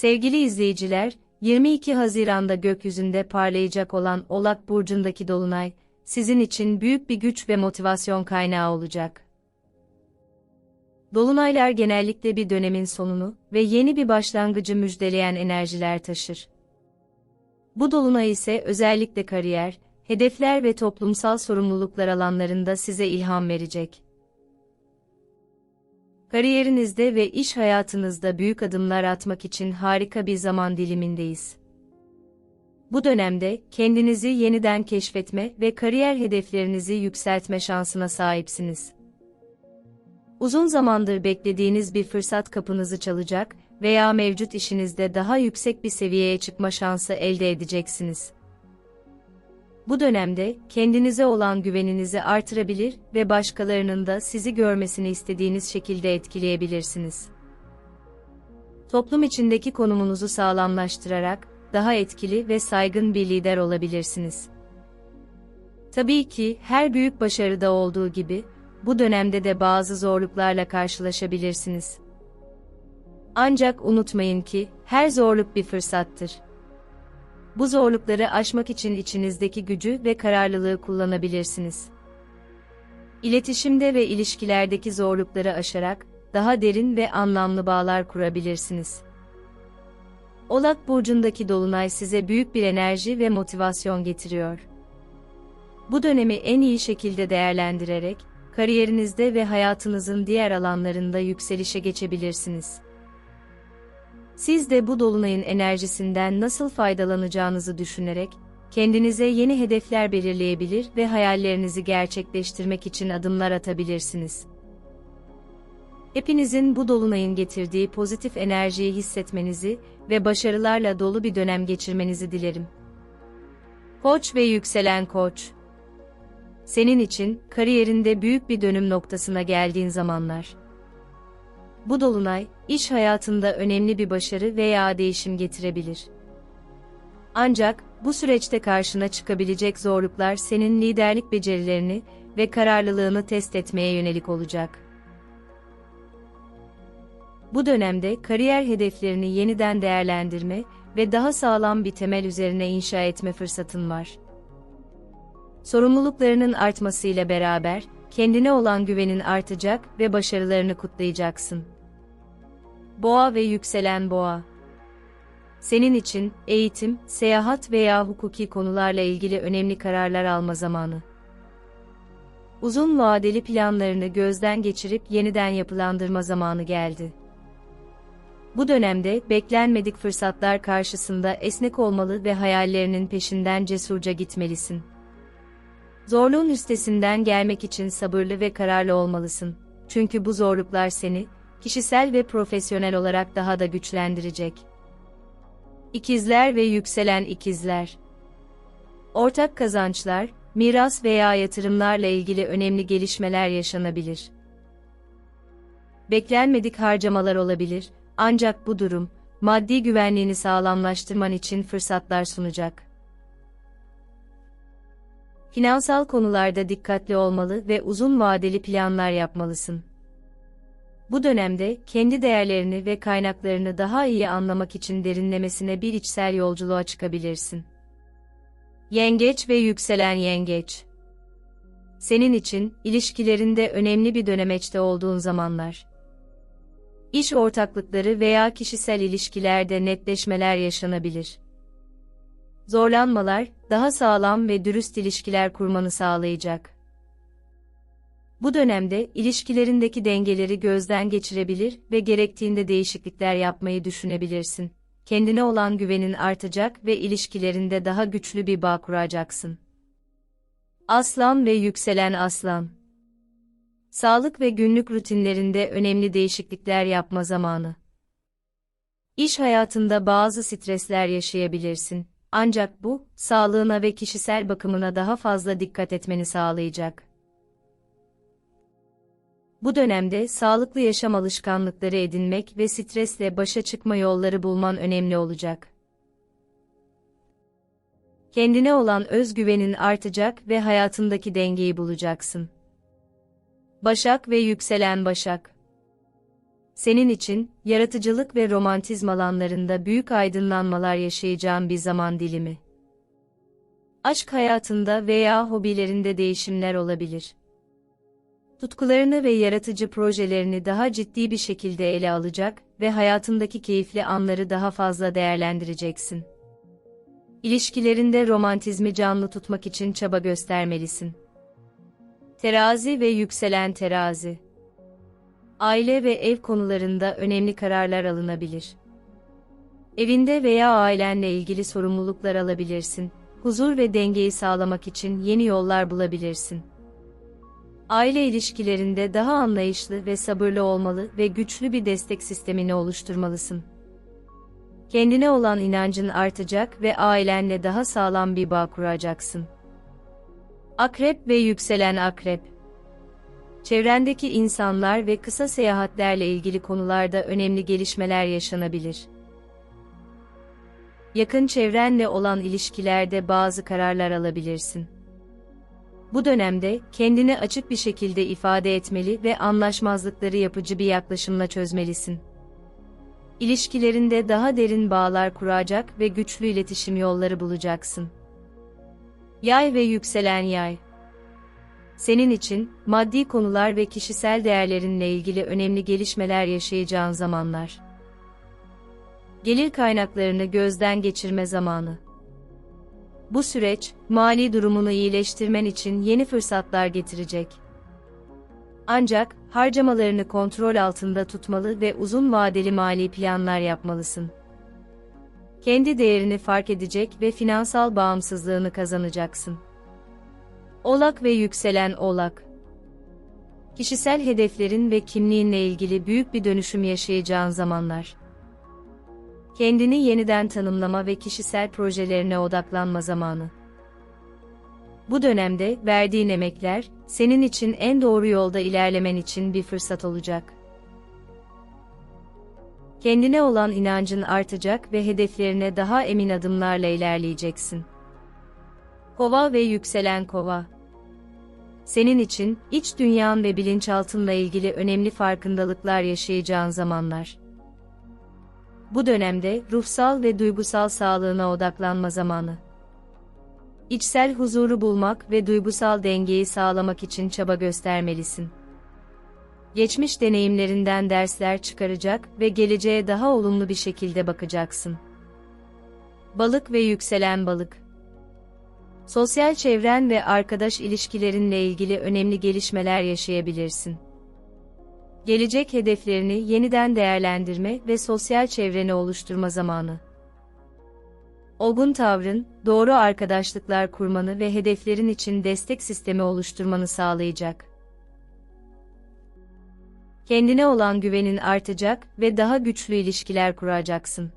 Sevgili izleyiciler, 22 Haziran'da gökyüzünde parlayacak olan Oğlak Burcu'ndaki Dolunay, sizin için büyük bir güç ve motivasyon kaynağı olacak. Dolunaylar genellikle bir dönemin sonunu ve yeni bir başlangıcı müjdeleyen enerjiler taşır. Bu dolunay ise özellikle kariyer, hedefler ve toplumsal sorumluluklar alanlarında size ilham verecek. Kariyerinizde ve iş hayatınızda büyük adımlar atmak için harika bir zaman dilimindeyiz. Bu dönemde kendinizi yeniden keşfetme ve kariyer hedeflerinizi yükseltme şansına sahipsiniz. Uzun zamandır beklediğiniz bir fırsat kapınızı çalacak veya mevcut işinizde daha yüksek bir seviyeye çıkma şansı elde edeceksiniz. Bu dönemde kendinize olan güveninizi artırabilir ve başkalarının da sizi görmesini istediğiniz şekilde etkileyebilirsiniz. Toplum içindeki konumunuzu sağlamlaştırarak daha etkili ve saygın bir lider olabilirsiniz. Tabii ki her büyük başarıda olduğu gibi bu dönemde de bazı zorluklarla karşılaşabilirsiniz. Ancak unutmayın ki her zorluk bir fırsattır. Bu zorlukları aşmak için içinizdeki gücü ve kararlılığı kullanabilirsiniz. İletişimde ve ilişkilerdeki zorlukları aşarak daha derin ve anlamlı bağlar kurabilirsiniz. Oğlak burcundaki dolunay size büyük bir enerji ve motivasyon getiriyor. Bu dönemi en iyi şekilde değerlendirerek kariyerinizde ve hayatınızın diğer alanlarında yükselişe geçebilirsiniz. Siz de bu dolunayın enerjisinden nasıl faydalanacağınızı düşünerek, kendinize yeni hedefler belirleyebilir ve hayallerinizi gerçekleştirmek için adımlar atabilirsiniz. Hepinizin bu dolunayın getirdiği pozitif enerjiyi hissetmenizi ve başarılarla dolu bir dönem geçirmenizi dilerim. Koç ve yükselen koç. Senin için kariyerinde büyük bir dönüm noktasına geldiğin zamanlar. Bu dolunay, iş hayatında önemli bir başarı veya değişim getirebilir. Ancak, bu süreçte karşına çıkabilecek zorluklar senin liderlik becerilerini ve kararlılığını test etmeye yönelik olacak. Bu dönemde kariyer hedeflerini yeniden değerlendirme ve daha sağlam bir temel üzerine inşa etme fırsatın var. Sorumluluklarının artmasıyla beraber, kendine olan güvenin artacak ve başarılarını kutlayacaksın. Boğa ve yükselen boğa. Senin için eğitim, seyahat veya hukuki konularla ilgili önemli kararlar alma zamanı. Uzun vadeli planlarını gözden geçirip yeniden yapılandırma zamanı geldi. Bu dönemde beklenmedik fırsatlar karşısında esnek olmalı ve hayallerinin peşinden cesurca gitmelisin. Zorluğun üstesinden gelmek için sabırlı ve kararlı olmalısın. Çünkü bu zorluklar seni, kişisel ve profesyonel olarak daha da güçlendirecek. İkizler ve yükselen ikizler. Ortak kazançlar, miras veya yatırımlarla ilgili önemli gelişmeler yaşanabilir. Beklenmedik harcamalar olabilir, ancak bu durum, maddi güvenliğini sağlamlaştırman için fırsatlar sunacak. Finansal konularda dikkatli olmalı ve uzun vadeli planlar yapmalısın. Bu dönemde kendi değerlerini ve kaynaklarını daha iyi anlamak için derinlemesine bir içsel yolculuğa çıkabilirsin. Yengeç ve yükselen yengeç. Senin için ilişkilerinde önemli bir dönemeçte olduğun zamanlar. İş ortaklıkları veya kişisel ilişkilerde netleşmeler yaşanabilir. Zorlanmalar, daha sağlam ve dürüst ilişkiler kurmanı sağlayacak. Bu dönemde ilişkilerindeki dengeleri gözden geçirebilir ve gerektiğinde değişiklikler yapmayı düşünebilirsin. Kendine olan güvenin artacak ve ilişkilerinde daha güçlü bir bağ kuracaksın. Aslan ve yükselen aslan. Sağlık ve günlük rutinlerinde önemli değişiklikler yapma zamanı. İş hayatında bazı stresler yaşayabilirsin. Ancak bu, sağlığına ve kişisel bakımına daha fazla dikkat etmeni sağlayacak. Bu dönemde sağlıklı yaşam alışkanlıkları edinmek ve stresle başa çıkma yolları bulman önemli olacak. Kendine olan özgüvenin artacak ve hayatındaki dengeyi bulacaksın. Başak ve yükselen Başak senin için, yaratıcılık ve romantizm alanlarında büyük aydınlanmalar yaşayacağın bir zaman dilimi. Aşk hayatında veya hobilerinde değişimler olabilir. Tutkularını ve yaratıcı projelerini daha ciddi bir şekilde ele alacak ve hayatındaki keyifli anları daha fazla değerlendireceksin. İlişkilerinde romantizmi canlı tutmak için çaba göstermelisin. Terazi ve yükselen terazi. Aile ve ev konularında önemli kararlar alınabilir. Evinde veya ailenle ilgili sorumluluklar alabilirsin. Huzur ve dengeyi sağlamak için yeni yollar bulabilirsin. Aile ilişkilerinde daha anlayışlı ve sabırlı olmalı ve güçlü bir destek sistemini oluşturmalısın. Kendine olan inancın artacak ve ailenle daha sağlam bir bağ kuracaksın. Akrep ve yükselen akrep. Çevrendeki insanlar ve kısa seyahatlerle ilgili konularda önemli gelişmeler yaşanabilir. Yakın çevrenle olan ilişkilerde bazı kararlar alabilirsin. Bu dönemde kendini açık bir şekilde ifade etmeli ve anlaşmazlıkları yapıcı bir yaklaşımla çözmelisin. İlişkilerinde daha derin bağlar kuracak ve güçlü iletişim yolları bulacaksın. Yay ve yükselen yay. Senin için maddi konular ve kişisel değerlerinle ilgili önemli gelişmeler yaşayacağın zamanlar. Gelir kaynaklarını gözden geçirme zamanı. Bu süreç, mali durumunu iyileştirmen için yeni fırsatlar getirecek. Ancak, harcamalarını kontrol altında tutmalı ve uzun vadeli mali planlar yapmalısın. Kendi değerini fark edecek ve finansal bağımsızlığını kazanacaksın. Olak ve yükselen Olak Kişisel hedeflerin ve kimliğinle ilgili büyük bir dönüşüm yaşayacağın zamanlar. Kendini yeniden tanımlama ve kişisel projelerine odaklanma zamanı. Bu dönemde verdiğin emekler, senin için en doğru yolda ilerlemen için bir fırsat olacak. Kendine olan inancın artacak ve hedeflerine daha emin adımlarla ilerleyeceksin. Kova ve yükselen kova. Senin için, iç dünyan ve bilinçaltınla ilgili önemli farkındalıklar yaşayacağın zamanlar. Bu dönemde ruhsal ve duygusal sağlığına odaklanma zamanı. İçsel huzuru bulmak ve duygusal dengeyi sağlamak için çaba göstermelisin. Geçmiş deneyimlerinden dersler çıkaracak ve geleceğe daha olumlu bir şekilde bakacaksın. Balık ve yükselen balık. Sosyal çevren ve arkadaş ilişkilerinle ilgili önemli gelişmeler yaşayabilirsin gelecek hedeflerini yeniden değerlendirme ve sosyal çevreni oluşturma zamanı. Olgun tavrın, doğru arkadaşlıklar kurmanı ve hedeflerin için destek sistemi oluşturmanı sağlayacak. Kendine olan güvenin artacak ve daha güçlü ilişkiler kuracaksın.